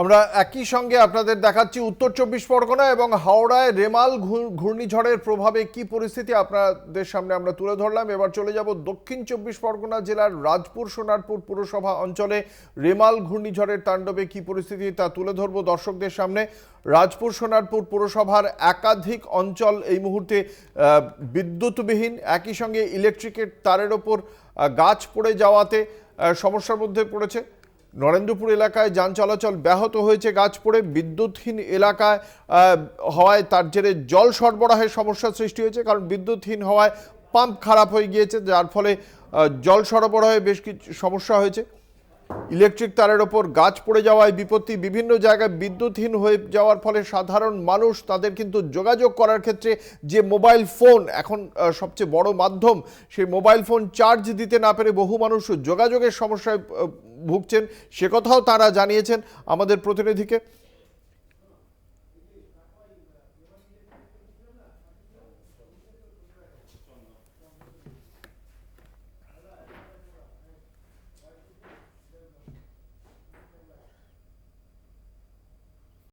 আমরা একই সঙ্গে আপনাদের দেখাচ্ছি উত্তর চব্বিশ পরগনা এবং হাওড়ায় রেমাল ঘূর্ণিঝড়ের প্রভাবে কি পরিস্থিতি আপনাদের সামনে আমরা তুলে ধরলাম। এবার চলে যাব দক্ষিণ চব্বিশ পরগনা জেলার রাজপুর সোনারপুর পুরসভা অঞ্চলে রেমাল ঘূর্ণিঝড়ের তাণ্ডবে কি পরিস্থিতি তা তুলে ধরবো দর্শকদের সামনে। রাজপুর সোনারপুর পুরসভার একাধিক অঞ্চল এই মুহূর্তে বিদ্যুৎবিহীন। একই সঙ্গে ইলেকট্রিকের তারের ওপর গাছ পড়ে যাওয়াতে সমস্যার মধ্যে পড়েছে। নরেন্দ্রপুর এলাকায় যান চলাচল ব্যাহত হয়েছে গাছ পড়ে। বিদ্যুৎহীন এলাকায় হওয়ায় তার জেরে জল সরবরাহের সমস্যার সৃষ্টি হয়েছে, কারণ বিদ্যুৎহীন হওয়ায় পাম্প খারাপ হয়ে গিয়েছে, যার ফলে জল সরবরাহে বেশ কিছু সমস্যা হয়েছে। ইলেকট্রিক তারের ওপর গাছ পড়ে যাওয়ায় বিপত্তি। বিভিন্ন জায়গায় বিদ্যুৎহীন হয়ে যাওয়ার ফলে সাধারণ মানুষ তাদের কিন্তু যোগাযোগ করার ক্ষেত্রে যে মোবাইল ফোন, এখন সবচেয়ে বড় মাধ্যম, সেই মোবাইল ফোন চার্জ দিতে না পেরে বহু মানুষ যোগাযোগের সমস্যায় ভুগছেন সে কথাও তারা জানিয়েছেন আমাদের প্রতিনিধিকে।